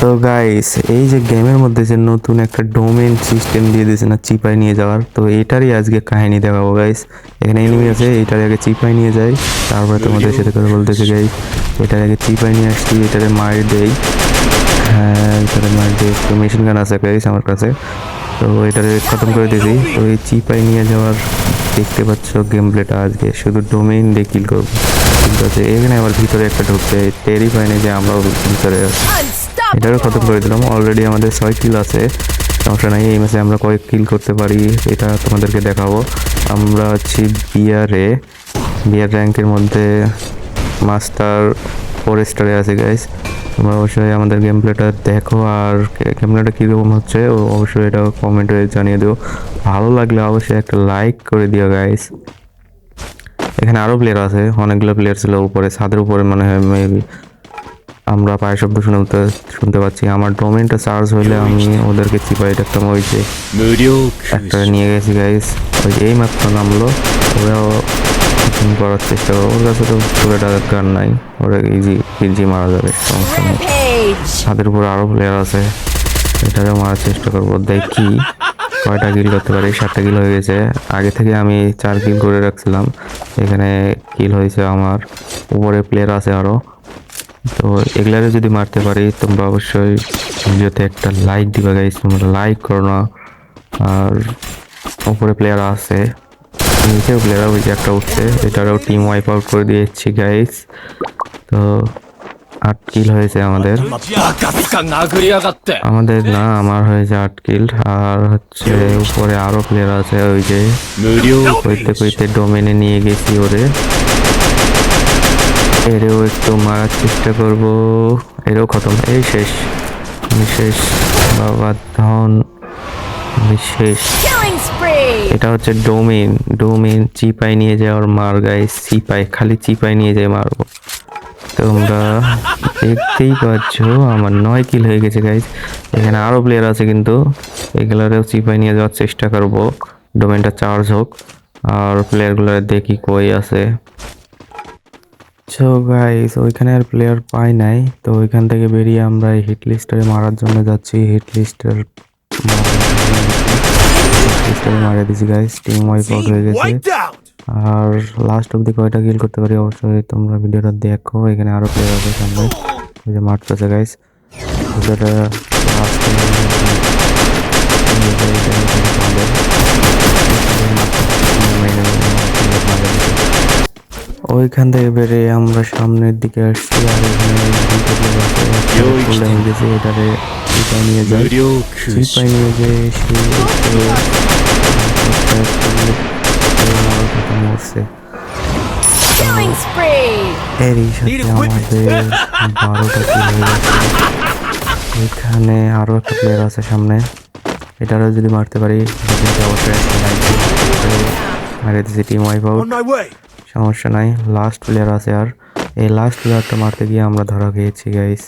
তো গাইস এই যে গেমের মধ্যে যে নতুন একটা ডোমেন সিস্টেম দিয়ে দিয়েছে না চিপাই নিয়ে যাওয়ার, তো এটারই আজকে কাহিনী দেখাবো গাইস এখানে এনিমি আছে, এটার আগে চিপাই নিয়ে যাই, তারপরে তোমাদের সাথে কথা বলতেছে গাইস এটার আগে চিপাই নিয়ে আসছি, এটারে মার দেই। হ্যাঁ এটারে মার দেই, তো মেশিন গান আছে গাইস আমার কাছে। তো এটারে খতম করে দিয়েছি। তো এই চিপাই নিয়ে যাওয়ার দেখতে পাচ্ছ গেম প্লেটা আজকে, শুধু ডোমেইন দিয়ে কিল করব। ঠিক আছে, এখানে আবার ভিতরে একটা ঢুকছে টেরই পাইনি যে আমরাও ভিতরে আছি। এটারও খতম করে দিলাম। অলরেডি আমাদের ছয় কিল আছে। সমস্যা নাই, এই ম্যাচে আমরা কয়েক কিল করতে পারি, এটা তোমাদেরকে দেখাবো। আমরা আছি বিয়ারে বিয়ার র্যাঙ্কের মধ্যে মাস্টার ফোর স্টারে আছে গাইস তোমরা অবশ্যই আমাদের গেম প্লেটা দেখো, আর গেম প্লেটা কীরকম হচ্ছে, ও অবশ্যই এটা কমেন্টে জানিয়ে দিও। ভালো লাগলে অবশ্যই একটা লাইক করে দিও গাইস এখানে আরও প্লেয়ার আছে, অনেকগুলো প্লেয়ার ছিল উপরে, ছাদের উপরে মনে হয় মেবি আমরা পায়ের শব্দ শুনতে শুনতে পাচ্ছি। আমার ডোমেনটা চার্জ হইলে আমি ওদেরকে চিপাই দেখতাম ওই যে একটা নিয়ে গেছি গাইস ওই এই মাত্র নামলো ওরাও করার চেষ্টা করো ওর কাছে তো একটা গান নাই। ওরা ইজি ইজি মারা যাবে সমস্যা নেই! ছাদের উপরে আরও প্লেয়ার আছে। এটারও মারার চেষ্টা করব। দেখি কয়টা কিল করতে পারি। সাতটা কিল হয়ে গেছে। আগে থেকে আমি চার কিল করে রাখছিলাম। এখানে কিল হয়েছে আমার। উপরে প্লেয়ার আছে আরও তো এগুলারে যদি মারতে পারি তোমরা অবশ্যই ভিডিওতে একটা লাইক দিবা গাইস তোমরা লাইক করো না। আর ওপরে প্লেয়ার আছে। নিচেও প্লেয়ার ওই যে একটা উঠছে। এটারও টিম ওয়াইপ আউট করে দিয়েছি গাইস তো আট কিল হয়েছে আমাদের। আমাদের না আমার হয়েছে আট কিল আর হচ্ছে উপরে আরও প্লেয়ার আছে ওই যে কইতে কইতে ডোমেনে নিয়ে গেছি ওরে। এরেও একটু মারার চেষ্টা করব। এরেও খতম। এই শেষ। আমি শেষ। বাবা ধন। আমি শেষ। এটা হচ্ছে ডোমেন ডোমেন চিপাই নিয়ে যাওয়ার মার গায়ে। চিপাই খালি চিপাই নিয়ে যায় মারবো। তোমরা দেখতেই পাচ্ছ আমার নয় কিল হয়ে গেছে গাইজ এখানে আরও প্লেয়ার আছে কিন্তু। এগুলারেও চিপাই নিয়ে যাওয়ার চেষ্টা করব। ডোমেনটা চার্জ হোক। আর প্লেয়ারগুলো দেখি কই আছে। সো গাইস ওইখানে আর প্লেয়ার পাই নাই। তো ওইখান থেকে বেরিয়ে আমরা এই হিট লিস্টারে মারার জন্য যাচ্ছি। হিট লিস্টার লিস্টারে মারা দিছি গাইস টিম ওয়াইপ আউট হয়ে গেছে। আর লাস্ট অব্দি কয়টা কিল করতে পারি? অবশ্যই তোমরা ভিডিওটা দেখো। এখানে আরও প্লেয়ার আছে সামনে। ওই যে মারতেছে গাইস ভিডিওটা লাস্ট ওইখান থেকে বেরিয়ে আমরা সামনের দিকে আসছি আর এখানে গেছি এটারে নিয়ে যাই নিয়ে যেয়ে মরছে এখানে একটা প্লেয়ার আছে সামনে। এটারও যদি মারতে পারি অবশ্যই মারে দিয়েছি টিম ওয়াইফ আউট সমস্যা নাই লাস্ট প্লেয়ার আছে আর। এই লাস্ট প্লেয়ারটা মারতে গিয়ে আমরা ধরা খেয়েছি গাইস